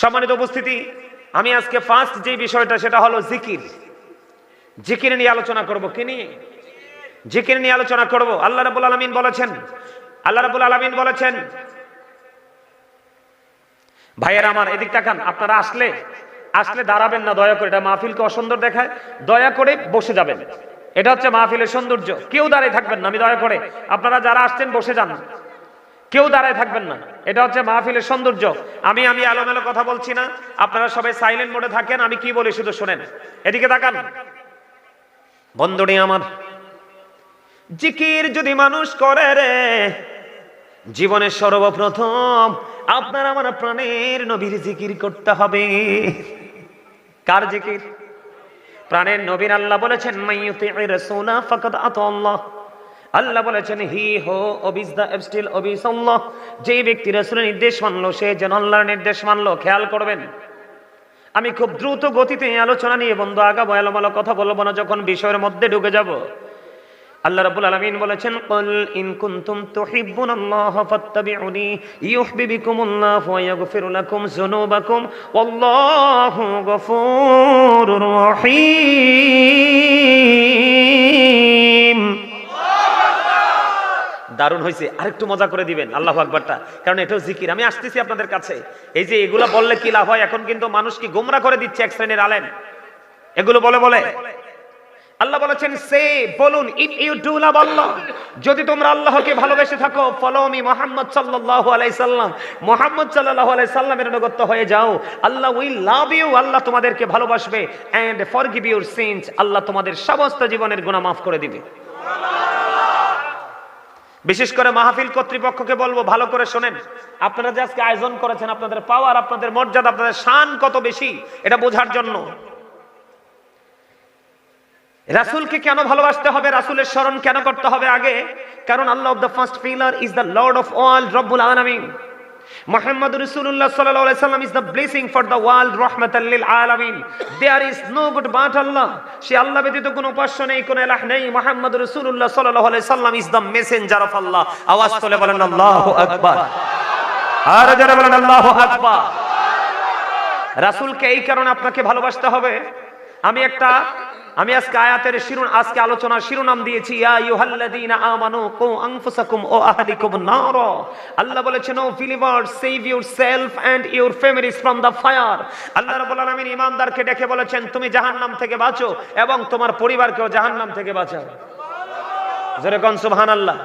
সম্মানিত উপস্থিতি, আমি আজকে ফার্স্ট যে বিষয়টা, সেটা হলো জিকির। জিকির নিয়ে আলোচনা করব কি নিয়ে? জিকির নিয়ে আলোচনা করব। আল্লাহ রাব্বুল আলামিন বলেছেন, আল্লাহ রাব্বুল আলামিন বলেছেন, ভাইয়েরা আমার, এদিক তাকান, আপনারা আসলে আসলে দাঁড়াবেন না, দয়া করে। এটা মাহফিলকে অসুন্দর দেখায়, দয়া করে বসে যাবেন। এটা হচ্ছে মাহফিলের সৌন্দর্য। কেউ দাঁড়িয়ে থাকবেন না, আমি দয়া করে। আপনারা যারা আসছেন, বসে যান। কেউ দাঁড়ায় থাকবেন না। এটা হচ্ছে মাহফিলের সৌন্দর্য। আমি আমি আলোমেলো কথা বলছি না। আপনারা সবাই সাইলেন্ট মোডে থাকেন, আমি কি বলি শুধু শোনেন। এদিকে তাকান। বন্ধুটি আমার, জিকির যদি মানুষ করে রে, জীবনের সর্বপ্রথম আপনার আমার প্রাণের নবীর জিকির করতে হবে। কার জিকির? প্রাণের নবীর আল্লাহ বলেছেন মাইয়ুতি রাসূলা ফাকাদ আতাল্লাহ আল্লাহ। বলেছেন, হি হো অবিস দা এবস্টিল অবিস আল্লাহ। যে ব্যক্তি রাসূলের নির্দেশ মানলো, সে যেন আল্লাহর নির্দেশ মানলো, খেয়াল করবেন। আমি খুব দ্রুত গতিতে আলোচনা নিয়ে বন্ধু আগাবো, এলোমেলো কথা বলব না, যখন বিষয়ের মধ্যে ঢুকে যাব। আল্লাহ রাব্বুল আলামিন বলেছেন, কুল ইন কুনতুম তুহিব্বুনাল্লাহ ফাত্তাবিউনি ইউহিব্বিকুমুল্লাহু ওয়া ইয়াগফির লাকুম যুনুবাকুম ওয়াল্লাহু গফুরুর রহিম। দারুণ হয়েছে। আরেকটু মজা করে দিবেন, আল্লাহ আকবরটা। কারণ এটাও জিকির। আমি আসতেছি আপনাদের কাছে। এই যে এগুলো বললে কি লাভ হয়? এখন কিন্তু মানুষ কি গোমরা করে দিচ্ছে এক শ্রেণির আলেম? এগুলো বলে বলে। আল্লাহ বলেছেন, সে বলুন যদি তোমরা আল্লাহকে ভালোবেসে থাকো, ফলো মি মোহাম্মদ সাল্লাল্লাহু আলাইহি সাল্লাম। মোহাম্মদ সাল্লাল্লাহু আলাইহি সাল্লামের অনুগত হয়ে যাও। আল্লাহ উই লাভ ইউ, আল্লাহ তোমাদেরকে ভালোবাসবে। এন্ড ফরগিভ ইউর সিনস, আল্লাহ তোমাদের সমস্ত জীবনের গুনাহ মাফ করে দিবে। বিশেষ করে মাহফিল কর্তৃপক্ষকে বলব, ভালো করে শোনেন। আপনারা যে আজকে আয়োজন করেছেন, আপনাদের পাওয়ার আপনাদের মর্যাদা, আপনাদের শান কত বেশি, এটা বোঝার জন্য। রাসুলকে কেন ভালোবাসতে হবে? রাসুলের স্মরণ কেন করতে হবে আগে? কারণ Allah of the first pillar is the lord of all রব্বুল আলামিন। মুহাম্মদ রাসূলুল্লাহ সাল্লাল্লাহু আলাইহি সাল্লাম is the blessing for the world রাহমাতাল লিল আলামিন। There is no god but Allah সে আল্লাহ ব্যতীত কোনো উপাস্য নেই, কোনো ইলাহ নেই। মুহাম্মদ রাসূলুল্লাহ সাল্লাল্লাহু আলাইহি সাল্লাম is the messenger of Allah আওয়াজ তুলে বলেন, আল্লাহু আকবার। আর যারা বলেন, আল্লাহু আকবার। রাসূলকে এই কারণে আপনাকে ভালোবাসতে হবে। আমি একটা আমি আজকে আয়াতের শিরোন আজকে আলোচনার শিরোনাম দিয়েছি, ইয়া আইয়ুহাল্লাযীনা আমানু কু আনফুসাকুম ওয়া আহলিকুম নার। আল্লাহ বলেছেন, O believers save yourself and your families from the fire আল্লাহ রাব্বুল আলামিন ঈমানদারকে ডেকে বলেছেন, তুমি জাহান্নাম থেকে বাঁচো এবং তোমার পরিবারকেও জাহান্নাম থেকে বাঁচাও। জোরে কোন, সুবহানাল্লাহ।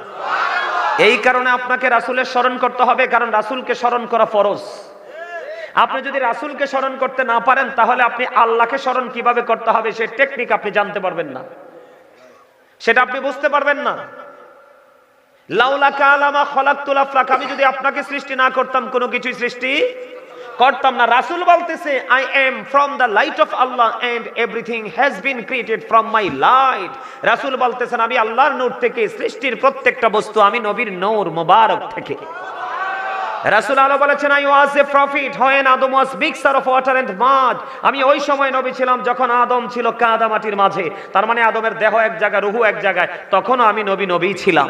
এই কারণে আপনাকে রাসূলের স্মরণ করতে হবে, কারণ রাসূলকে স্মরণ করা ফরজ। আপনি যদি রাসূলকে স্মরণ করতে না পারেন, তাহলে আপনি আল্লাহকে স্মরণ কীভাবে করতে হবে সেই টেকনিক আপনি জানতে পারবেন না। সেটা আপনি বুঝতে পারবেন না। আমি যদি আপনাকে সৃষ্টি না করতাম, কোনো কিছুই সৃষ্টি করতাম না। রাসূল বলতেছে I am from the light of Allah and everything has been created from my light রাসূল বলতেছেন, আমি আল্লাহর নূর থেকে সৃষ্টির প্রত্যেকটা বস্তু, আমি নবীর নূর মোবারক থেকে। রাসূল আলো বলেছেন I was a prophet when Adam was mixer of water and mud আমি ওই সময় নবী ছিলাম যখন আদম ছিল কাদা মাটির মাঝে। তার মানে আদমের দেহ এক জায়গায়, রুহু এক জায়গায়। তখনও আমি নবী নবী ছিলাম।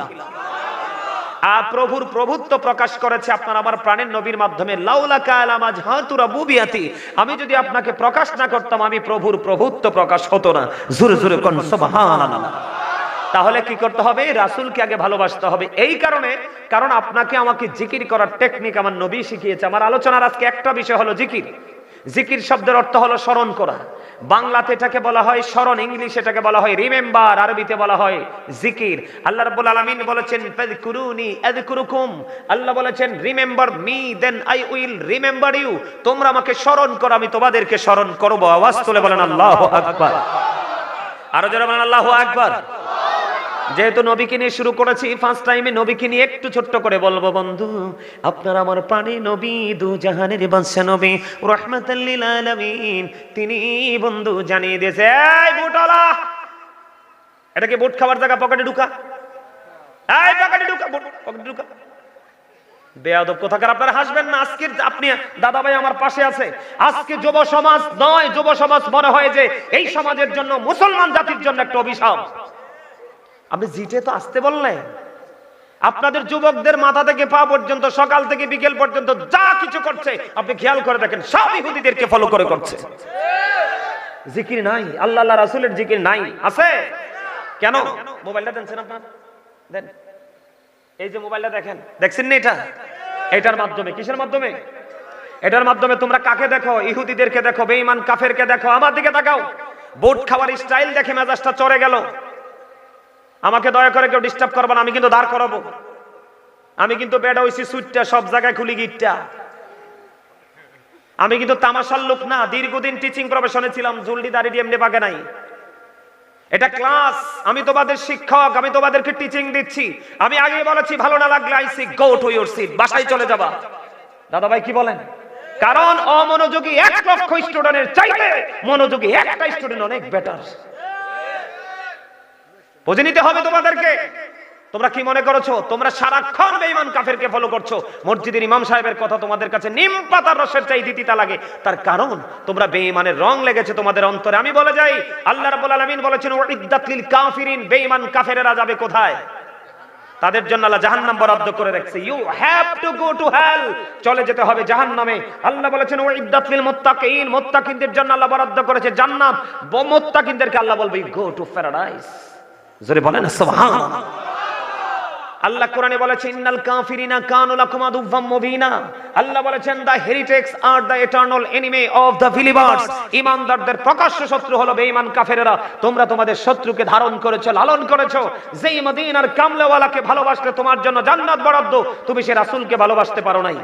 আর প্রভুর প্রভুত্ব প্রকাশ করেছে আপনার আমার প্রাণের নবীর মাধ্যমে। লাউলা কালামা ঝাতুরা বুবিয়াতি আমি যদি আপনাকে প্রকাশ না করতাম, আমি প্রভুর প্রভুত্ব প্রকাশ হতো না। জোরে জোরে কোন, সুবহানাল্লাহ। তাহলে কি করতে হবে? রাসূলকে আগে ভালোবাসতে হবে। এই কারণে, কারণ আপনাকে আমাকে জিকির করার টেকনিক আমার নবী শিখিয়েছে। আমার আলোচনার আজকে একটা বিষয় হলো জিকির। জিকির শব্দের অর্থ হলো স্মরণ করা। বাংলাতে এটাকে বলা হয় স্মরণ, ইংলিশ এটাকে বলা হয় রিমেম্বার আরবিতে বলা হয় জিকির। আল্লাহ রাব্বুল আলামিন বলেছেন, ফাযকুরুনি আযকুরুকুম। আল্লাহ বলেছেন remember me then I will remember you তোমরা আমাকে স্মরণ করো, আমি তোমাদেরকে স্মরণ করব। আওয়াজ তুলে বলেন, আল্লাহু আকবার। আরও যারা বলেন, আল্লাহু আকবার। যেহেতু নবীকে নিয়ে শুরু করেছি ফার্স্ট টাইমে নবীকে নিয়ে একটু ছোট্ট করে বলব, বন্ধু, আপনার আমার প্রাণী নবী, দু জাহানের বাদশা নবী রহমাতাল্লিল আলামিন, তিনি বন্ধু জানিয়ে দিয়েছে, এই বুটলা এটাকে বুট খাবার জায়গা? পকেটে ঢুকা। এই পকেটে ঢুকা, বুট, পকেটে ঢুকা। বেয়াদব কোথাকার, আপনারা হাসবেন না, আজকের আপনি, দাদা ভাই আমার পাশে আছে। আজকে যুব সমাজ নয়, যুব সমাজ মনে হয় যে এই সমাজের জন্য মুসলমান জাতির জন্য একটা অভিশাপ। আপনি জিটে তো আসতে বললেন আপনাদের যুবকদের মাথা থেকে পা পর্যন্ত, সকাল থেকে বিকেল পর্যন্ত যা কিছু করছে, আপনি খেয়াল করে দেখেন, সব ইহুদিদেরকে ফলো করে করছে। জিকির নাই, আল্লাহ আল্লাহ রাসূলের জিকির নাই। আছে? কেন? মোবাইলটা দেনছেন আপনার। দেন। এই যে মোবাইলটা দেখেন, দেখছেন না এটা? এটার মাধ্যমে, কিসের মাধ্যমে? এটার মাধ্যমে তোমরা কাকে দেখো? ইহুদিদেরকে দেখো, বেঈমান কাফেরকে দেখো। আমার দিকে তাকাও। বোট খাওয়ার স্টাইল দেখে মেজাজটা চড়ে গেল। আমাকে দয়া করে কেউ ডিস্টার্ব করবে না, আমি কিন্তু দাঁড় করাবো। আমি কিন্তু বেডা হইছি সুইটটা, সব জায়গায় খুলি গিটটা। আমি কিন্তু তামাশার লোক না, দীর্ঘদিন টিচিং প্রফেশনে ছিলাম জুলডি দাঁড়িয়ে এমনি পাকে নাই। এটা ক্লাস আমি তোমাদের শিক্ষক, আমি তোমাদেরকে টিচিং দিচ্ছি। আমি আগে বলেছি, ভালো না লাগলে I say go to your seat বাসায় চলে যাবা। দাদা ভাই কি বলেন? কারণ অমনোযোগী এক লক্ষ স্টুডেন্টের চাইতে মনোযোগী একটা স্টুডেন্ট অনেক বেটার বুঝে নিতে হবে তোমাদেরকে। তোমরা কি মনে করেছ? তোমরা সারাক্ষণ বেঈমান কাফেরকে ফলো করছ। মসজিদের ইমাম সাহেবের কথা তোমাদের কাছে নিম পাতার রসের চাই দিতিতা লাগে। তার কারণ, তোমরা বেঈমানের রং লেগেছে তোমাদের অন্তরে। আমি বলে যাই, আল্লাহ রাব্বুল আলামিন বলেছেন ওয়াইদ্দাত লিল কাফিরিন বেঈমান কাফেরেরা যাবে কোথায়? তাদের জন্য আল্লাহ জাহান্নাম বরাদ্দ করে রাখছে। You have to go to hell চলে যেতে হবে জাহান্নামে। আল্লাহ বলেছেন ওয়াইদ্দাত লিল মুত্তাকিন মুত্তাকিনদের জন্য আল্লাহ বরাদ্দ করেছে জান্নাত। মুত্তাকিনদেরকে আল্লাহ বলবে গো টু প্যারাডাইস জোরে বলেন, সুবহানাল্লাহ। আল্লাহ কোরআনে বলেছে, ইন্নাল কাফিরিনা কানু লাকুম মুবিনা। আল্লাহ বলেছেন the heretics are the enemy of the believers. ঈমানদারদের প্রকাশ্য শত্রু হলো বেঈমান তোমরা তোমাদের শত্রুকে ধারণ করেছ, লালন করেছ। যেই মদিনার কামলাওয়ালাকে তোমার জন্য জান্নাত বরাদ্দ, তুমি সে রাসূলকে ভালোবাসতে পারো নাই।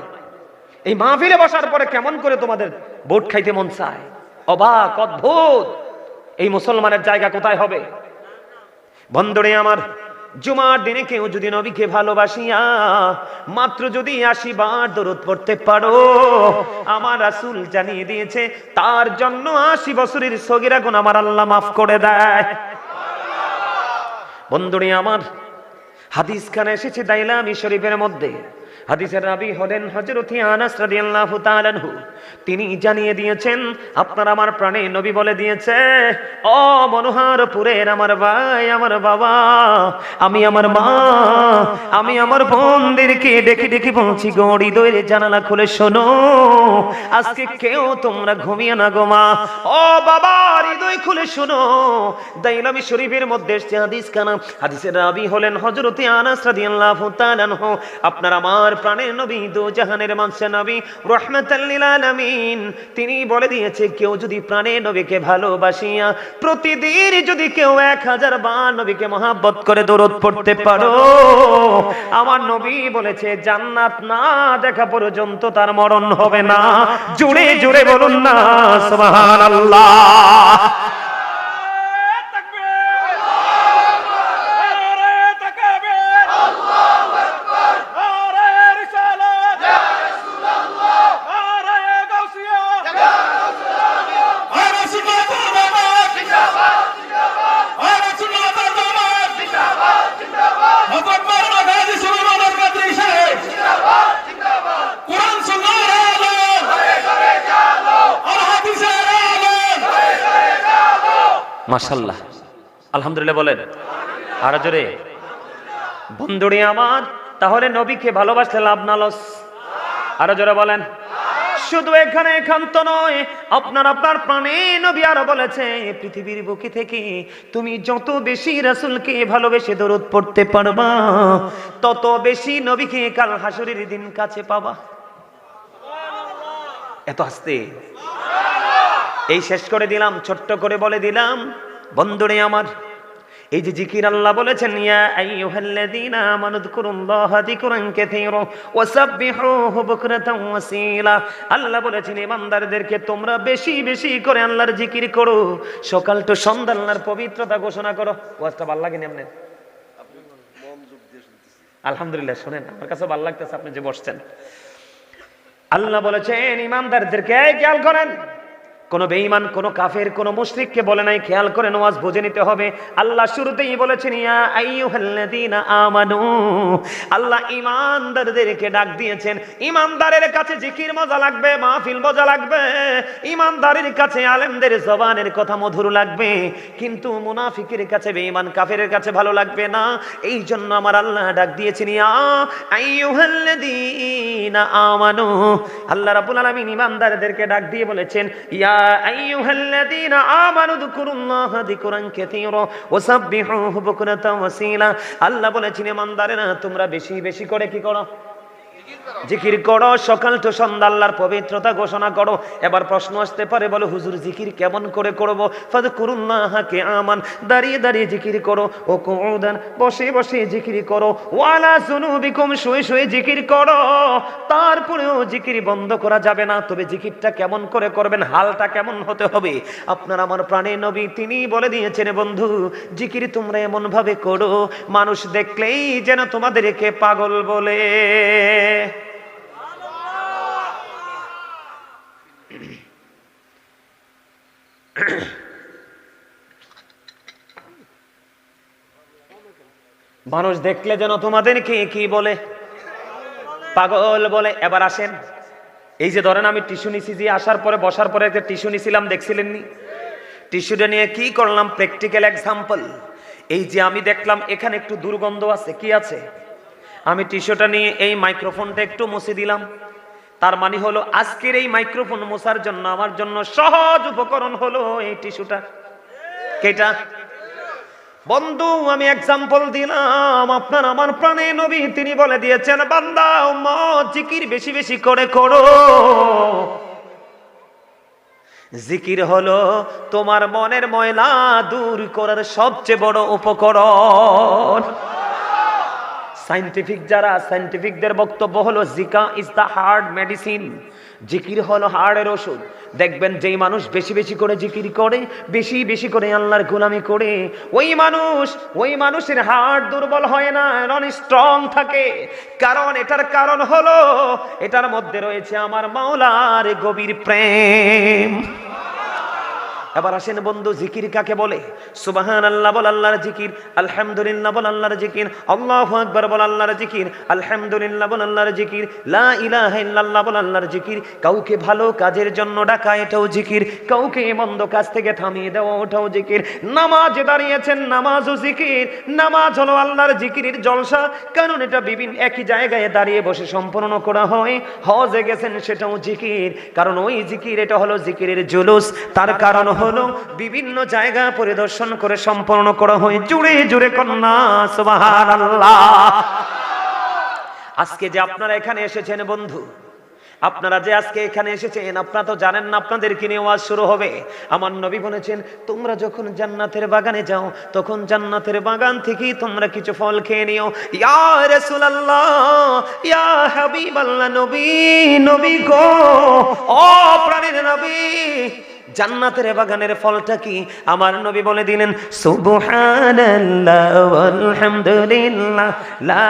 এই মাহফিলে বসার পরে কেমন করে তোমাদের ভোট খাইতে মন চায়? অবাক, অদ্ভুত। এই মুসলমানের জায়গা কোথায় হবে? বন্ধুরে আমার, জুমার দিনে কেউ যদি নবীকে ভালোবাসিয়া মাত্র যদি আশি বার দরদ পড়তে পারো, আমার আসুল জানিয়ে দিয়েছে, তার জন্য আশি বছরের সগিরা গুণ আমার আল্লাহ মাফ করে দেয়। বন্ধুরে আমার হাদিস খানে এসেছে দাইলামি শরীফের মধ্যে। হাদিসের রাবি হলেন হযরত আনাস রাদিয়াল্লাহু তাআলা আনহু। তিনি জানিয়ে দিয়েছেন, আপনার আমার প্রাণে নবী বলে দিয়েছে, ও মনোহরপুরের আমার ভাই, আমার বাবা, আমি আমার মা, আমি আমার বোনদেরকে ডেকে ডেকে বলছি গড়ি দইরে জানালা খুলে শোনো, আজকে কেউ তোমরা ঘুমিয়ে না গো মা। ও বাবা, হৃদয় খুলে শোনো। দাইলামি শরীফের মধ্যে এসছে হাদিস কানা। হাদিসের রাবি হলেন হযরত আনাস রাদিয়াল্লাহু তাআলা আনহু। আপনার আমার প্রাণের নবী, দো জাহানের মানসে নবী তিনি বলে দিয়েছে, কেউ যদি নবীকে ভালোবাসিয়া প্রতিদিন যদি কেউ এক হাজার বার নবীকে মহাব্বত করে দরদ পড়তে পারো। আমার নবী বলেছে, জান্নাত না দেখা পর্যন্ত তার মরণ হবে না। জুড়ে জুড়ে বলুন না, সুবহানাল্লাহ। মাশাল্লাহ আলহামদুলিল্লাহ বলেন। আর জোরে। বন্ধুরে আমার, তাহলে নবীকে ভালোবাসলে লাভ না লস। আরও জোরে বলেন। শুধু এখানে একান্ত নয়, আপনার আপনার প্রাণে নবী আরও বলেছে, পৃথিবীর বুকে থেকে তুমি যত বেশি রাসূলকে ভালোবেসে দরদ পড়তে পারবা, তত বেশি নবীকে কাল হাসুরের দিন কাছে পাবা। এত আসতে। এই শেষ করে দিলাম, ছোট্ট করে বলে দিলাম। বন্ধুরে আমার, এই যে জিকির আল্লাহ বলেছেন, ইয়া আইয়ুহাল্লাযীনা আমানু যকুরুল্লাহা যিকরান কাসীরা ওয়াসাব্বিহুহু বুকরাতাও ওয়াসীলা। আল্লাহ বলেছেন ইমানদারদেরকে তোমরা বেশি বেশি করে আল্লাহর জিকির করো। সকাল তো সন্ধ্যা আল্লাহর পবিত্রতা ঘোষণা করো। ওয়াজটা ভালো লাগেনি আপনার? আলহামদুলিল্লাহ, শুনেন, আমার কাছে ভালো লাগতেছে আপনি যে বসছেন। আল্লাহ বলেছেন ইমানদারদেরকে খেয়াল করেন কোন বেঈমান, কোন কাফের, কোন মুশরিককে বলে নাই, খেয়াল করে নামাজ বুঝে নিতে হবে। আল্লাহ শুরুতেই বলেছেন, ইয়া আইয়ুহাল্লাযীনা আমানু। আল্লাহ ঈমানদারদেরকে ডাক দিয়েছেন, ঈমানদারের কাছে জিকির মজা লাগবে, মাহফিল মজা লাগবে, ঈমানদারের কাছে আলেমদের জবানের কথা মধুর লাগবে, কিন্তু মুনাফিকের কাছে বেঈমান কাফের কাছে ভালো লাগবে না। এই জন্য আমার আল্লাহ ডাক দিয়েছেন, ইয়া আইয়ুহাল্লাযীনা আমানু। আল্লাহ রাব্বুল আলামিন ঈমানদারদেরকে ডাক দিয়ে বলেছেন, ইয়া আইয়ুহাল্লাযীনা আমানু যকুরুল্লাহা যিকরান কাসীরা ওয়াসাব্বিহুহু বুকরাতাও ওয়াসীলা। আল্লাহ বলেছেন ঈমানদারেরা তোমরা বেশি বেশি করে কি করো? জিকির করো, সকাল তো সন্ধ্যা আল্লাহর পবিত্রতা ঘোষণা করো। এবার প্রশ্ন আসতে পারে, বলো, হুজুর, জিকির কেমন করে করব? হাকে আমান দাঁড়িয়ে দাঁড়িয়ে জিকির করো। ও কুউদান বসে বসে জিকির করো। ওয়ালা জুনুবিকুম শুয়ে শুয়ে জিকির করো। তারপরেও জিকির বন্ধ করা যাবে না। তবে জিকিরটা কেমন করে করবেন, হালটা কেমন হতে হবে? আপনার আমার প্রাণে নবী তিনি বলে দিয়েছেন, বন্ধু, জিকির তোমরা এমন ভাবে করো, মানুষ দেখলেই যেন তোমাদেরকে পাগল বলে। মানুষ দেখলে যেন তোমাদেরকে কি বলে? পাগল বলে। এবার আসেন। এই যে ধরেন আমি টিস্যু নিছি, যে আসার পরে, বসার পরে একটা টিস্যু নিছিলাম দেখছিলেন নি টিস্যুটা নিয়ে কি করলাম? Practical example. এই যে আমি দেখলাম, এখানে একটু দুর্গন্ধ আছে। কি আছে? আমি টিস্যুটা নিয়ে এই মাইক্রোফোনটা একটু মুছে দিলাম। তার মানে হলো আজকের এই মাইক্রোফোন মোছার জন্য আমার জন্য সহজ উপকরণ হলো এই টিস্যুটা। কেটা? বন্ধু, আমি এক্সাম্পল দিলাম। আপনার আমার প্রাণে নবী তিনি বলে দিয়েছেন, বান্দা জিকির বেশি বেশি করে করো। জিকির হলো তোমার মনের ময়লা দূর করার সবচেয়ে বড় উপকরণ। সাইন্টিফিক যারা সাইন্টিফিকদের বক্তব্য হলো জিকা ইজ দ্য হার্ড মেডিসিন জিকির হলো হার্টের ওষুধ। দেখবেন যেই মানুষ বেশি বেশি করে জিকির করে, বেশি বেশি করে আল্লাহর গোলামি করে, ওই মানুষ, ওই মানুষের হার্ট দুর্বল হয় না নন স্ট্রং থাকে। কারণ এটার কারণ হলো, এটার মধ্যে রয়েছে আমার মাওলার গভীর প্রেম। এবার আসেন বন্ধু জিকির কাকে বলে? সুবাহান আল্লাহ বল আল্লাহর জিকির, আলহামদুলিল্লাহ বল আল্লাহর জিকির, আল্লাহু আকবার বল আল্লাহর জিকির, আলহামদুলিল্লাহ বল আল্লাহর জিকির, লা ইলাহা ইল্লাল্লাহ বল আল্লাহর জিকির। কাউকে ভালো কাজের জন্য ডাকা এটাও জিকির, কাউকে মন্দ কাজ থেকে থামিয়ে দেওয়া ওটাও জিকির। নামাজ দাঁড়িয়েছেন, নামাজও জিকির, নামাজ হলো আল্লাহর জিকিরের জলসা, কারণ এটা বিভিন্ন একই জায়গায় দাঁড়িয়ে বসে সম্পূর্ণ করা হয়, হজে গেছেন সেটাও জিকির, কারণ ওই জিকির এটা হলো জিকিরের জুলুস, তার কারণ হলো বিভিন্ন জায়গা পরিদর্শন করে সম্পন্ন করা হয়। জুড়ে জুড়ে কন্যা, সুবহানাল্লাহ। আজকে যে আপনারা এখানে এসেছেন বন্ধু, আপনারা যে আজকে এখানে এসেছেন, আপনারা তো জানেন না আপনাদেরকে নিয়ে ওয়াজ শুরু হবে। আমার নবী বলেছেন, তোমরা যখন জান্নাতের বাগানে যাও, তখন জান্নাতের বাগান থেকেই তোমরা কিছু ফল খেয়ে নিও। ইয়া রাসূলুল্লাহ, ইয়া হাবিবাল্লাহ, নবী নবী গো, ও প্রাণের নবী জান্নাতের বাগানের ফলটা কি? আমার নবী বলে দিলেন, সুবহানাল্লাহ আলহামদুলিল্লাহ লা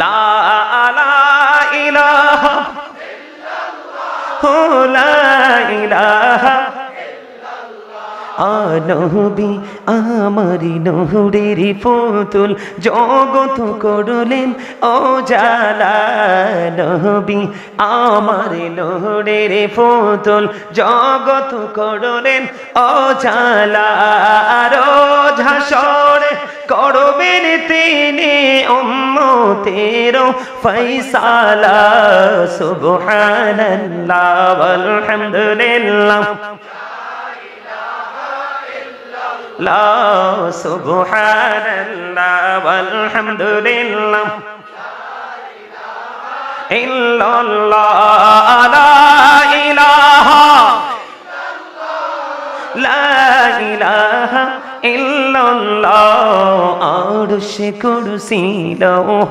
লা ইলাহা লা ইলাহা আনবি আমারি নহরের পুতুল জগত করলেন। ও জালা নবী, আমার নহরের পুতুল জগত করলেন। ও জালা রোজ হাসরে করবেন তিনি উম্মতের ফৈসালা সুবহানাল্লাহ আলহামদুলিল্লাহ সুবহানাল্লাহ আলহামদুলিল্লাহ ইল্লাল্লাহ, লা ইলাহা লা ইলাহা আরশে কুরসি, লৌহ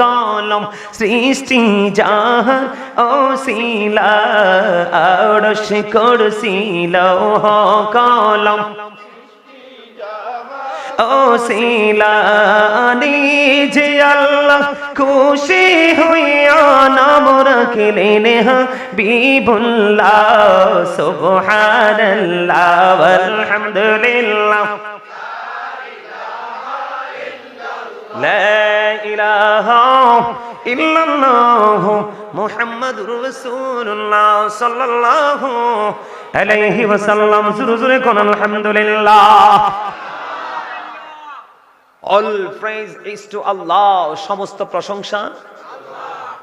কলম, সৃষ্টি জাহান, ও শিলা, আরশে কুরসি, লৌহ কলম। ওসিলানি যে আল্লাহ খুশি হইয়া নাম রাখিলেন হাবিবুল্লাহ সুবহানাল্লাহ আলহামদুলিল্লাহ لا إله إلا الله محمد رسول الله صلى الله عليه وسلم জোরে জোরে কোন আলহামদুলিল্লাহ all praise is to Allah সমস্ত প্রশংসা।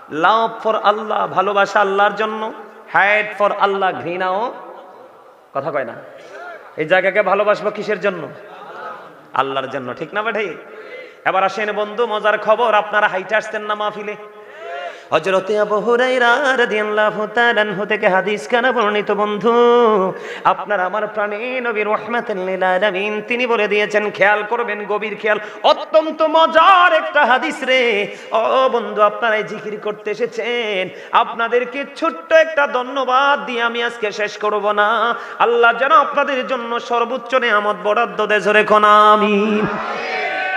লাভ ফর আল্লাহ ভালোবাসা আল্লাহর জন্য। হ্যাড ফর আল্লাহ ঘৃণাও। কথা কয় না। এই জায়গাকে ভালোবাসবো কিসের জন্য? আল্লাহর জন্য, ঠিক না ভাই? এবার আসেন বন্ধু, মজার খবর, আপনারা হাইটে আসতেন না মাহফিলে। হজরতে আবু হুরাইরা রাদিয়াল্লাহু তাআলা আনহু থেকে হাদিস কানা বর্ণিত বন্ধু, আপনার আমার প্রাণে নবী রাহমাতুল লিল আলামিন, তিনি বলে দিয়েছেন, খেয়াল করবেন, গভীর খেয়াল, অত্যন্ত মজার একটা হাদিস রে। ও বন্ধু, আপনারা জিকির করতে এসেছেন, আপনাদেরকে ছোট্ট একটা ধন্যবাদ দিয়ে আমি আজকে শেষ করব না। আল্লাহ যেন আপনাদের জন্য সর্বোচ্চ নিয়ামত বরাদ্দ দেয়, জোরে কোন আমিন।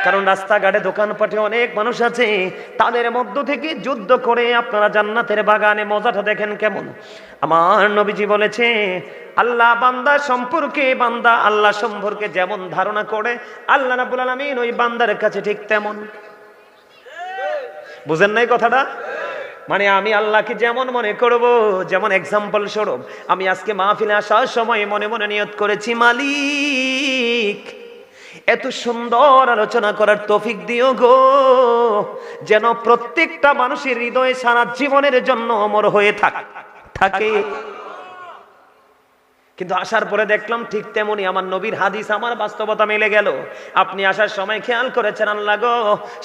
কারণ রাস্তাঘাটে দোকানপাটে অনেক মানুষ আছে, তাদের মধ্য থেকে যুদ্ধ করে আপনারা জান্নাতের বাগানে মজাটা দেখেন কেমন? আমার নবীজি বলেছে, আল্লাহ বান্দা সম্পর্কে বান্দা আল্লাহ সম্পর্কে যেমন ধারণা করে, আল্লাহ রাব্বুল আলামিন ওই বান্দার কাছে ঠিক তেমন। বুঝেন নাই কথাটা? মানে আমি আল্লাহকে যেমন মনে করব, যেমন এক্সাম্পল স্বরূপ, আমি আজকে মাহফিলে আসার সময় মনে মনে নিয়ত করেছি, মালিক এত সুন্দর আলোচনা করার তফিক দিও গো। যেন প্রত্যেকটা মানুষের হৃদয়ে সারা জীবনের জন্য অমর হয়ে থাকে থাকে। কিন্তু আসার পরে দেখলাম ঠিক তেমনি আমার নবীর হাদিস আমার বাস্তবতা মিলে গেল। আপনি আসার সময় খেয়াল করেছেন আল্লাহ গো,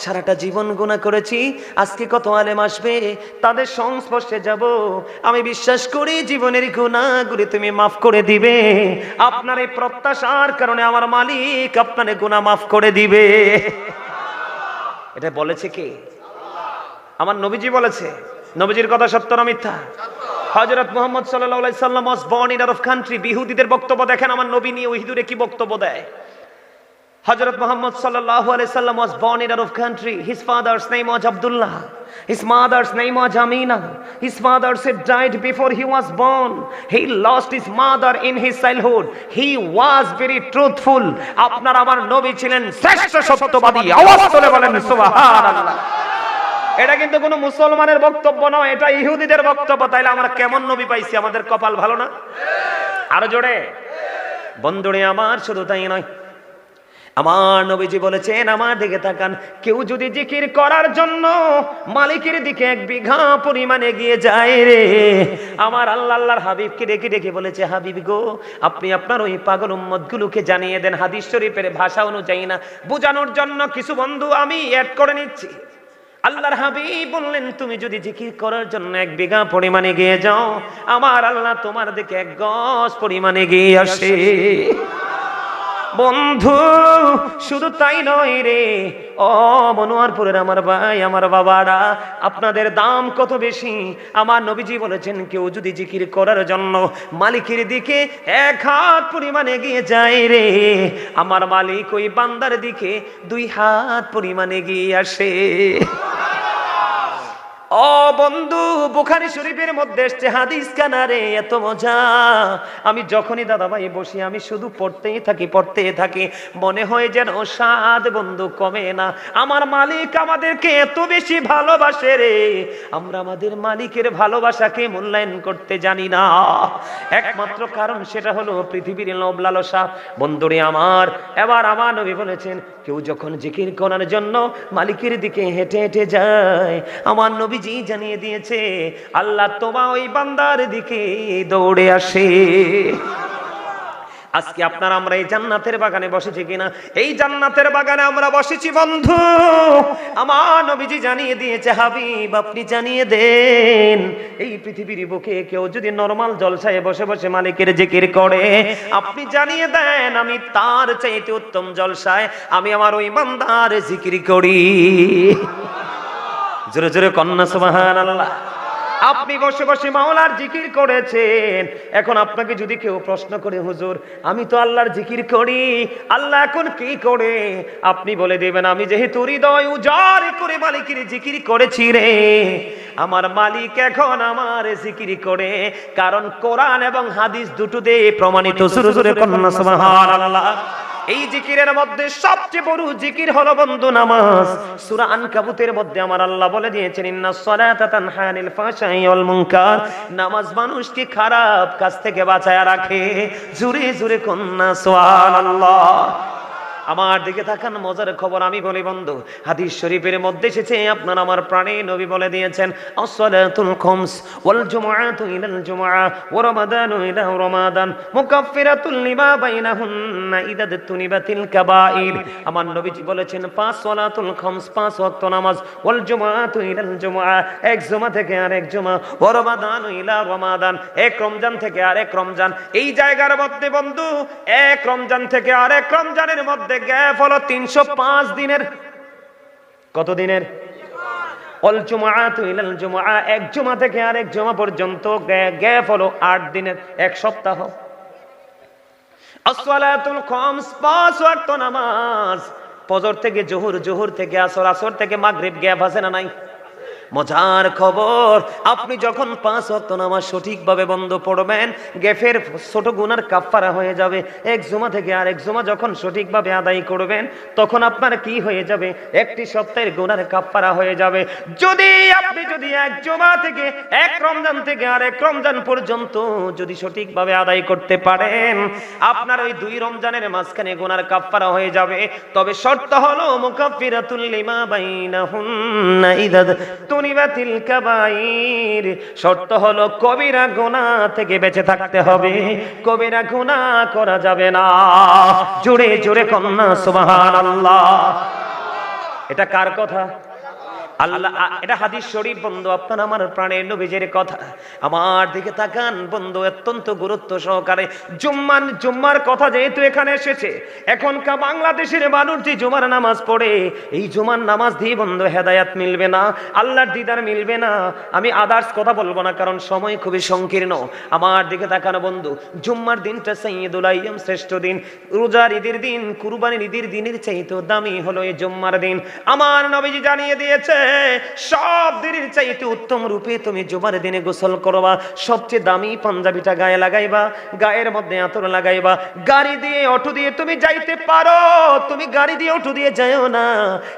সারাটা জীবন গুণা করেছি, আজকে কত আলেম আসবে, তাদের সংস্পর্শে যাব। আমি বিশ্বাস করি জীবনের গুণাগুলি তুমি মাফ করে দিবে। আপনার এই প্রত্যাশার কারণে আমার মালিক আপনার গুণা মাফ করে দিবে। এটা বলেছে কে? আমার নবীজি বলেছে, নবীজির কথা সত্য না মিথ্যা? হজরত মোহাম্মদ সাল্লাম was born in of country বিহুদিদের বক্তব্য দেখেন আমার নবী নিয়ে ওহিদুরে কি বক্তব্য দেয় হজরত মোহাম্মদ সাল্লাম was born in Arab country his father's name was Abdullah his mother's name was Amina his father said died before he was born he lost his mother in his childhood he was very truthful আপনার আমার নবী ছিলেন শ্রেষ্ঠ সত্যবাদী আওয়াজ তুলে বলেন সুবহানাল্লাহ এটা কিন্তু কোনো মুসলমানের বক্তব্য নয়, এটা ইহুদিদের বক্তব্য। তাইলে আমরা কেমন নবী পাইছি? আমাদের কপাল ভালো না? আরও জোরে। বন্ধুরে, আমার শুধু তাই নয়। আমার নবীজি বলেছেন, আমার দিকে তাকান। কেউ যদি জিকির করার জন্য মালিকের দিকে এক বিঘা পরিমাণে গিয়ে যায় রে। আমার আল্লাহ আল্লাহর হাবিবকে ডেকে ডেকে বলেছে, হাবিব গো, আপনি আপনার ওই পাগল উম্মতগুলোকে জানিয়ে দেন, হাদিস শরীফের ভাষা অনুযায়ী না। বোঝানোর জন্য কিছু বন্ধু আমি অ্যাড করে নিচ্ছি। আল্লাহর হাবিব বললেন, তুমি যদি জিকির করার জন্য এক বিঘা পরিমাণে গিয়ে যাও, আমার আল্লাহ তোমার দিকে এক গজ পরিমাণে গিয়ে আসে। বন্ধু, শুধু তাই নয় রে। ও মনোয়ারপুরের আমার ভাই, আমার বাবারা, আপনাদের দাম কত বেশি? আমার নবীজি বলেছেন, কেউ যদি জিকির করার জন্য মালিকের দিকে এক হাত পরিমাণে গিয়ে যায় রে। আমার মালিক ওই বান্দার দিকে দুই হাত পরিমাণে গিয়ে আসে। ও বন্ধু, বুখারি শরীফের মধ্যে এসছে হাদিস কানারে, এত মজা। আমি যখনই দাদা ভাই বসি, আমি শুধু পড়তেই থাকি পড়তেই থাকি। মনে হয় যেন সাদ বন্ধু কমে না। আমার মালিক আমাদেরকে এত বেশি ভালোবাসে রে। আমরা আমাদের মালিকের ভালোবাসাকে মূল্যায়ন করতে জানি না। একমাত্র কারণ সেটা হলো পৃথিবীর লোভ লালসা বন্ধুরে আমার, এবার আমার নবী বলেছেন, কেউ যখন জিকির করার জন্য মালিকের দিকে হেঁটে হেঁটে যায়, আমার নবীজি জানিয়ে দিয়েছে, আল্লাহ তোমা ওই বান্দার দিকে দৌড়ে আসে। আজকে আপনারা আমরা এই জান্নাতের বাগানে বসেছি কিনা? এই জান্নাতের বাগানে আমরা বসেছি, বন্ধু। আমার নবীজি জানিয়ে দিয়েছে, হাবিব, আপনি জানিয়ে দেন, এই পৃথিবীর বুকে কেউ যদি নরমাল জলসায় বসে বসে মালিকের জিকির করে, আপনি জানিয়ে দেন, আমি তার চাইতে উত্তম জলসায় আমি আমার ওই মান্দার জিকির করি। জোরে জোরে কন্যা, সুবহানাল্লাহ। আপনি বসে বসে মাওলার জিকির করেছেন। এখন আপনাকে যদি কেউ প্রশ্ন করে, হুজুর, আমি তো আল্লাহর জিকির করি, আল্লাহ এখন কি করে? আপনি বলে দেবেন, আমি যেহেতু হৃদয় উজাড় করে মালিকের জিকির করেছি রে। আমার মালিক এখন আমার জিকির করে। কারণ কোরআন এবং হাদিস দুটো দিয়ে প্রমাণিত। সুরে সুরে কন্যা, সুবহানাল্লাহ। এই জিকিরের মধ্যে সবচেয়ে বড় জিকির হলো বন্ধু নামাজ। সূরা আনকাবুতের মধ্যে আমার আল্লাহ বলে দিয়েছেন, ইন্না সলাতা তানহানিল ফাশাই ওয়াল মুনকার। নামাজ মানুষকে খারাপ কাজ থেকে বাঁচায় রাখে। জুরে জুরে কন্যা, সুবহানাল্লাহ। আমার দিকে তাকান, মজার খবর আমি বলি, বন্ধু, হাদিস শরীফের মধ্যে এসেছে, আপনার আমার প্রাণে নবী বলে দিয়েছেন, আসসালাতুল ওয়াল জুমআতু ইলাল জুমআ ওয়া ইলা রমাদান মুকাফফিরাতুল লিমা বাইনাহুন্না ইদা তুনিবাতিল কাবাইর আমার নবীজি বলেছেন, পাঁচ সালাতুল খামস, পাঁচ ওয়াক্ত নামাজ, ওয়াল জুমআতু ইলাল জুমআ, এক জুমা থেকে আরেক জুমা, ওয়া রমাদানু ইলা রমাদান, এক রমজান থেকে আরেক রমজান। এই জায়গার মধ্যে, বন্ধু, এক রমজান থেকে আরেক রমজানের মধ্যে গ্যাপ হলো তিনশো পাঁচ দিনের। কত দিনের? জুমাআতু ইলাল জুমআ। এক জুমা থেকে জুমা পর্যন্ত গ্যাপ হলো আট দিনের, এক সপ্তাহ। নামাজ। থেকে জোহর জোহর থেকে আসর আসর থেকে মাগরিব গ্যাপ আছে না নাই? মজার খবর, আপনি যখন পাঁচ ওয়াক্ত নামাজ সঠিকভাবে বন্ধ পড়বেন, গেফের ছোট গুনার কাফফারা হয়ে যাবে। এক জুমা থেকে আরেক জুমা যখন সঠিকভাবে আদায় করবেন, তখন আপনার কি হয়ে যাবে? একটি সপ্তাহের গুনার কাফফারা হয়ে যাবে। যদি আপনি যদি এক জুমা থেকে, এক রমজান থেকে আরেক রমজান পর্যন্ত যদি সঠিকভাবে আদায় করতে পারেন, আপনার ওই দুই রমজানের মাঝখানে গুনার কাফফারা হয়ে যাবে। তবে শর্ত হলো মুকাফফিরাতুল লিমা বাইনাহুন্না ইদা তুনিবাতিল কাবাইর শর্ত হলো কবিরা গুনাহ থেকে বেঁচে থাকতে হবে। কবিরা গুনাহ করা যাবে না। জুড়ে জুড়ে কন্যা, সুবহানাল্লাহ। এটা কার কথা? আল্লাহ এটা হাদিস শরীফ, বন্ধু, আপনার আমার কথা। আমার দিকে তাকান, বন্ধু, অত্যন্ত গুরুত্ব সহকারে। জুম্মান, জুম্মার কথা যেহেতু এখানে এসেছে, এখনকার বাংলাদেশের মানুষ যে নামাজ পড়ে, এই নামাজ দিয়ে, বন্ধু, হেদায়াত মিলবে না, আল্লাহর দিদার মিলবে না। আমি আদার্স কথা বলব না, কারণ সময় খুবই সংকীর্ণ। আমার দিকে তাকানো, বন্ধু, জুম্মার দিনটা সৈয়দুল শ্রেষ্ঠ দিন। রোজার ঈদের দিন, কুরবানির ঈদের দিনের চাইতে দামি হলো এই জুম্মার দিন। আমার নবীজি জানিয়ে দিয়েছে সব দিনের চাইতে উত্তম রূপে তুমি জুমার দিনে গোসল করবা, সবচেয়ে দামি পাঞ্জাবিটা গায়ে লাগাইবা, গায়ের মধ্যে আতর লাগাইবা, গাড়ি দিয়ে, অটো দিয়ে তুমি যাইতে পারো, তুমি গাড়ি দিয়ে, অটো দিয়ে যাও না।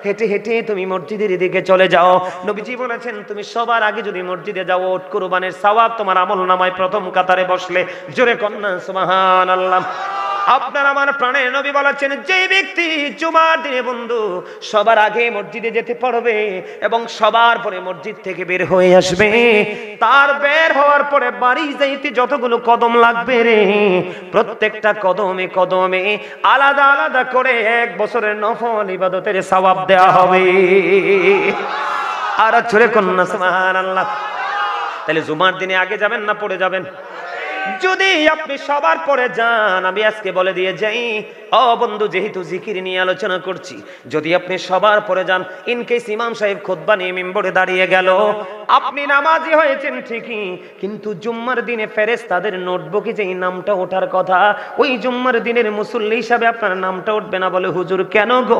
হেঁটে হেঁটে তুমি মসজিদের দিকে চলে যাও। নবীজি বলেছেন, তুমি সবার আগে যদি মসজিদে যাও, ওট কুরবানের সওয়াব তোমার আমল নামায় প্রথম কাতারে বসলে, জোরে কন্যা, সুবহানাল্লাহ। আপনার আমার প্রাণের নবী বলেছেন, যে ব্যক্তি জুমার দিনে বন্ধু, সবার আগে মসজিদে যেতে পারবে এবং সবার পরে মসজিদ থেকে বের হয়ে আসবে। তার বের হওয়ার পরে বাড়ি যাইতে যতগুলো কদম লাগবে রে, প্রত্যেকটা কদমে কদমে আলাদা আলাদা করে এক বছরের নফল ইবাদতের সওয়াব দেওয়া হবে। আর ছড়ে কন্যা, সুবহানাল্লাহ। তাহলে জুমার দিনে আগে যাবেন না পড়ে যাবেন? যদি আপনি সবার পরে যান, আমি আজকে বলে দিয়ে যাই, ও বন্ধু, যেহেতু জিকির নিয়ে আলোচনা করছি, যদি আপনি সবার পরে যান ইন কেস ইমাম সাহেব খোদবা নিয়ে মেম্বরে দাঁড়িয়ে গেল, আপনি নামাজি হয়েছেন ঠিকই, কিন্তু জুম্মার দিনে ফেরেস তাদের নোটবুকে যে নামটা ওঠার কথা, ওই জুম্মার দিনের মুসল্লি হিসাবে আপনার নামটা উঠবে না বলে হুজুর কেন গো?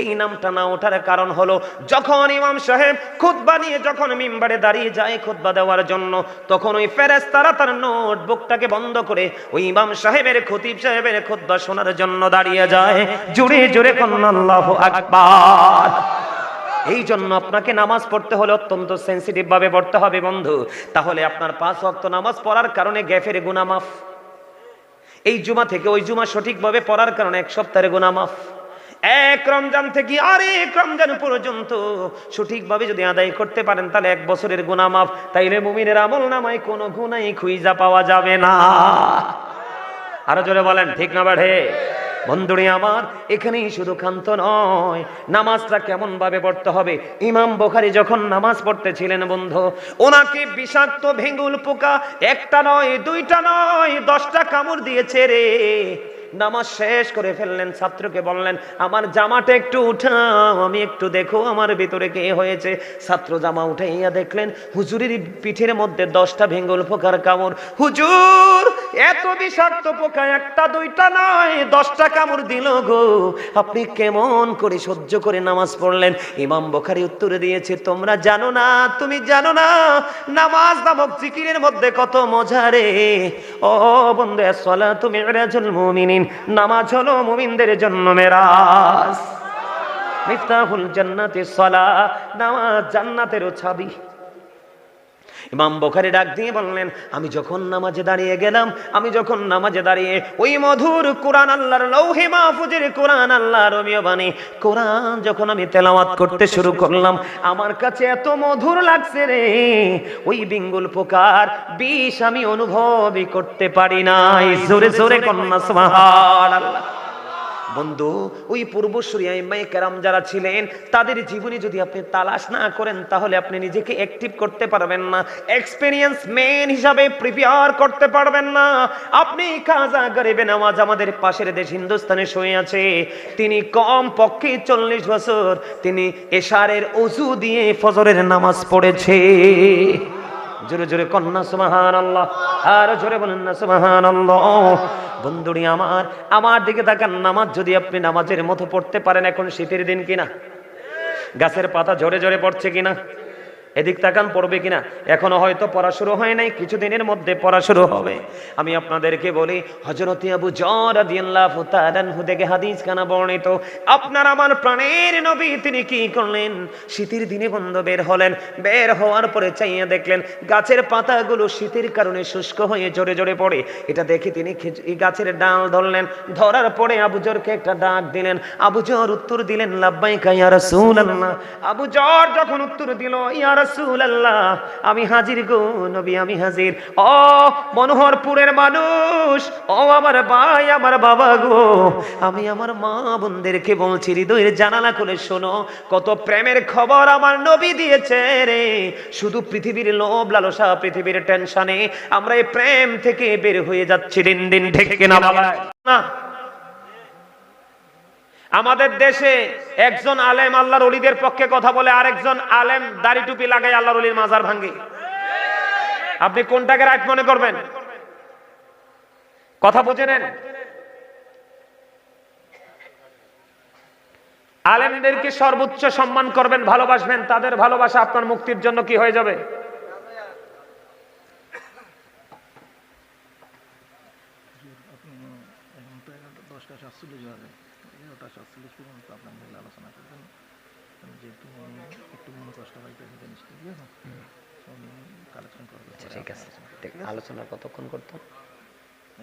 এই নামটা না ওঠার কারণ হলো, যখন ইমাম সাহেব খুতবা নিয়ে যখন মিম্বারে দাঁড়িয়ে যায় খুতবা দেওয়ার জন্য, তখন ওই ফেরেস তারা তার নোটবুকটাকে বন্ধ করে ওই ইমাম সাহেবের খতিব সাহেবের খুতবা শোনার জন্য দাঁড়িয়ে যায়। জোরে জোরে আল্লাহু আকবার। এই জন্য আপনাকে নামাজ পড়তে হলে অত্যন্ত সেন্সিটিভ ভাবে পড়তে হবে বন্ধু। তাহলে আপনার পাঁচ ওয়াক্ত নামাজ পড়ার কারণে গ্যাফের গুনাহ মাফ। এই জুমা থেকে ওই জুমা সঠিকভাবে পড়ার কারণে এক সপ্তাহের গুনাহ মাফ। এক রমজান থেকে আরেক রমজান পর্যন্ত সঠিকভাবে যদি আদায় করতে পারেন, তাহলে এক বছরের গুনাহ মাফ। তাইলে মুমিনের আমল নামায় কোনো গুনাই খুঁজা পাওয়া যাবে না। আরও জোরে বলেন, ঠিক না বাড়ে? বন্ধুরে আমার, এখানেই শুধু ক্ষান্ত নয়, নামাজটা কেমন ভাবে পড়তে হবে? ইমাম বোখারি যখন নামাজ পড়তেছিলেন বন্ধু, ওনাকে বিষাক্ত ভেঙ্গুল পোকা একটা নয়, দুইটা নয়, দশটা কামড় দিয়েছে রে। নামাজ শেষ করে ফেললেন, ছাত্রকে বললেন, আমার জামাটা একটু উঠাও, আমি একটু দেখো আমার ভিতরে কে হয়েছে। ছাত্র জামা উঠাইয়া দেখলেন, হুজুরের পিঠের মধ্যে দশটা ভেঙ্গল পোকার কামড়। হুজুর এত বিষাক্ত পোকা একটা দুইটা নয়, দশটা কামড় দিল গো। আপনি কেমন করে সহ্য করে নামাজ পড়লেন? ইমাম বখারি উত্তর দিয়েছে, তোমরা জানো না, তুমি জানো না, নামাজ নামক জিকিরের মধ্যে কত মজা রে। ও বন্ধু আসসালা তুমি মুমিনিন, নামাজ হলো মুমিনদের জন্য মেরাজ। মিফতাহুল জান্নাতি সলা নামাজ জান্নাতেরও ছাবি। ইমাম বোখারি ডাক দিয়ে বললেন, আমি যখন নামাজে দাঁড়িয়ে গেলাম, আমি যখন নামাজে দাঁড়িয়ে ওই মধুর কোরআন আল্লাহর লৌহে মাহফুজের কোরআন আল্লাহ রমিও বাণী, কোরআন যখন আমি তেলাওয়াত করতে শুরু করলাম, আমার কাছে এত মধুর লাগছে রে, ওই বিঙ্গুল পোকার বিষ আমি অনুভবই করতে পারি নাই। জোরে জোরে কন্যা, সুবহানাল্লাহ। বন্ধু, ওই পূর্বসূরি আইমাই কেরাম যারা ছিলেন, তাদের জীবনে যদি আপনি তালাশ না করেন, তাহলে আপনি নিজেকে অ্যাক্টিভ করতে পারবেন না। এক্সপিরিয়েন্স মেন হিসাবে প্রিপেয়ার করতে পারবেন না। আপনি কাজা গরিবে নামাজ আমাদের পাশের দেশ হিন্দুস্তানে শুয়ে আছে। তিনি কম পক্ষে চল্লিশ বছর তিনি এশারের অজু দিয়ে ফজরের নামাজ পড়েছে। জোরে জোরে কন্যা সুমাহান আল্লাহ আর জোরে বলেন না সুমাহান আল্লাহ বন্ধুরি আমার আমার দিকে তাকান, নামাজ যদি আপনি নামাজের মতো পড়তে পারেন এখন শীতের দিন কিনা? গাছের পাতা ঝরে ঝরে পড়ছে কিনা? এদিক তাকান, পড়বে কিনা? এখনও হয়তো পড়া শুরু হয় নাই, কিছুদিনের মধ্যে পড়া শুরু হবে। আমি আপনাদেরকে বলি হজরত আবু জর রাদিয়াল্লাহু থেকে হাদিস কানা বর্ণিত, আপনার আমার প্রাণের নবী তিনি কি করলেন? শীতের দিনে বন্ধ বের হলেন, বের হওয়ার পরে চাইয়া দেখলেন, গাছের পাতাগুলো শীতের কারণে শুষ্ক হয়ে জোরে জোরে পড়ে। এটা দেখে তিনি গাছের ডাল ধরলেন, ধরার পরে আবু জরকে একটা ডাক দিলেন, আবু জর উত্তর দিলেন, লাব্বাইকা ইয়া আবু জর যখন উত্তর দিল, ইয়া রাসূলুল্লাহ, আমি হাজির গো নবী, আমি হাজির। ও মনোহরপুরের মানুষ, ও আমার ভাই, আমার বাবা গো। আমি আমার মা বোনদেরকে বলছি, হৃদয়ের জানালা খুলে শোনো, কত প্রেমের খবর আমার নবী দিয়েছে রে। শুধু পৃথিবীর লোভ, লালসা, পৃথিবীর টেনশনে আমরা এই প্রেম থেকে বের হয়ে যাচ্ছি দিন দিন না না। আমাদের দেশে একজন আলেম আল্লাহর অলিদের পক্ষে কথা বলে, আরেকজন আলেম দাড়ি টুপি লাগাই আল্লাহর অলির মাজার ভাঙ্গে। আপনি কোনটাকে রাইট মনে করবেন? কথা বুঝে নেন। আলেমদেরকে সর্বোচ্চ সম্মান করবেন, ভালোবাসবেন, তাদের ভালোবাসা আপনার মুক্তির জন্য কি হয়ে যাবে? এগারোটা সাতচল্লিশ পর্যন্ত আপনার মিলে আলোচনা করবেন। যেহেতু আমি একটু মনে কষ্ট পাইতেছি জিনিসটা ঠিক আছে? আমি কালেকশন করব আচ্ছা, ঠিক আছে। আলোচনা কতক্ষণ করতাম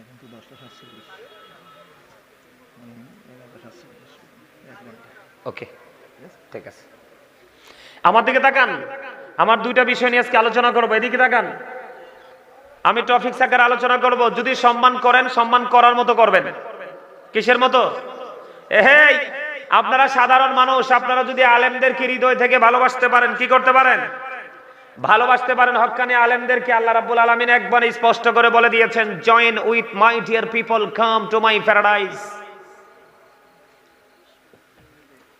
এখন তো দশটা সাতচল্লিশ। এগারোটা সাতচল্লিশ এক ঘণ্টা। ওকে। ঠিক আছে? আমার দিকে তাকান। আমার দুইটা বিষয় নিয়ে আজকে আলোচনা করব। এদিকে তাকান। আমি টপিক সাকার আলোচনা করব। যদি সম্মান করেন সম্মান করার মতো করবেন। কিসের মতো? আপনারা সাধারণ মানুষ, আপনারা যদি আলেমদেরকে হৃদয় থেকে ভালোবাসতে পারেন, কি করতে পারেন? ভালোবাসতে পারেন হক্কানি আলেমদেরকে, আল্লাহ রাব্বুল আলামিন একবার স্পষ্ট করে বলে দিয়েছেন join with my dear people come to my paradise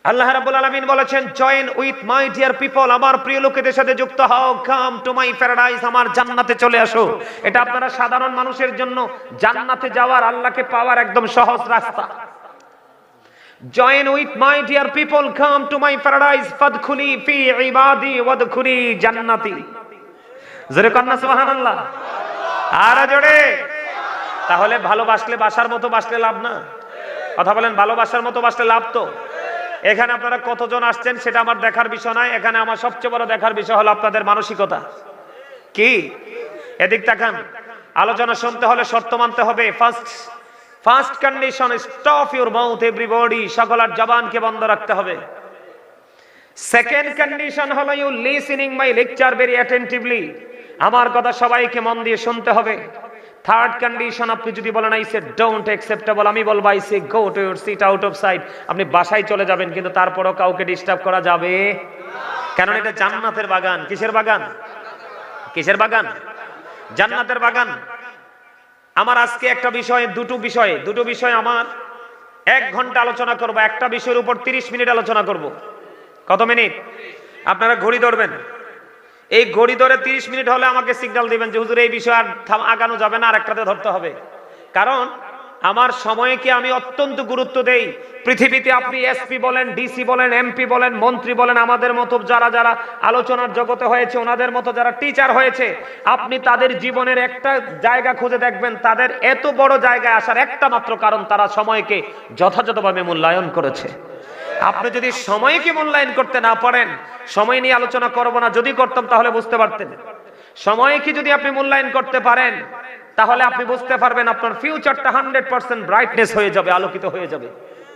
আল্লাহ রাব্বুল আলামিন বলেছেন join with my dear people আমার প্রিয় লোকেদের সাথে যুক্ত হও কাম টু মাই প্যারাডাইস আমার জান্নাতে চলে আসো। এটা আপনারা সাধারণ মানুষের জন্য জান্নাতে যাওয়ার আল্লাহকে পাওয়ার একদম সহজ রাস্তা। Join with my dear people come to my paradise ফাদখুলি ফি ইবাদি ওয়াদখুলি জান্নাতি জোরে কন্না সুবহানাল্লাহ। আর জোরে। তাহলে ভালোবাসলে বাসার মতো বাসলে লাভ না। কথা বলেন, ভালোবাসার মতো বাসলে লাভ তো। এখানে আপনারা কতজন আসছেন সেটা আমার দেখার বিষয় নয়। এখানে আমার সবচেয়ে বড় দেখার বিষয় হলো আপনাদের মানসিকতা। কি? এদিক তাকান। আলোচনা শুনতে হলে শর্ত মানতে হবে। First first condition stop your mouth everybody সকলের জবানকে বন্ধ রাখতে হবে। সেকেন্ড কন্ডিশন হলো you listening my lecture very attentively আমার কথা সবাইকে মন দিয়ে শুনতে হবে। থার্ড কন্ডিশন আপনি যদি বলেন আই সে ডোন্ট অ্যাকসেপ্টেবল আমি বলব I say go to your seat out of sight আপনি বাসায় চলে যাবেন, কিন্তু তারপরও কাউকে ডিস্টার্ব করা যাবে। কারণ এটা জান্নাতের বাগান। কিসের বাগান? কিসের বাগান? জান্নাতের বাগান। আমার আজকে একটা বিষয়ে, দুটো বিষয়ে দুটো বিষয়ে আমার। এক ঘণ্টা আলোচনা করব, একটা বিষয়ের উপর তিরিশ মিনিট আলোচনা করব। কত মিনিট? আপনারা ঘড়ি ধরবেন। এই ঘড়ি ধরে তিরিশ মিনিট হলে আমাকে সিগন্যাল দিবেন যে, হুজুর, এই বিষয়ে আর আগানো যাবে না আর একটাতে ধরতে হবে। কারণ আমার সময়কে আমি অত্যন্ত গুরুত্ব দেই। পৃথিবীতে আপনি এসপি বলেন, ডিসি বলেন, এমপি বলেন, মন্ত্রী বলেন, আমাদের মতো যারা যারা আলোচনার জগতে হয়েছে, ওনাদের মতো যারা টিচার হয়েছে, আপনি তাদের জীবনের একটা জায়গা খুঁজে দেখবেন, তাদের এত বড় জায়গায় আসার একটা মাত্র কারণ, তারা সময়কে যথাযথভাবে মূল্যায়ন করেছে। আপনি যদি সময়কে মূল্যায়ন করতে না পারেন, সময় নিয়ে আলোচনা করব না, যদি করতাম তাহলে বুঝতে পারতেন। সময়কে যদি আপনি মূল্যায়ন করতে পারেন তাহলে আপনি বুঝতে পারবেন আপনার ফিউচারটা হান্ড্রেড পার্সেন্ট ব্রাইটনেস হয়ে যাবে আলোকিত হয়ে যাবে।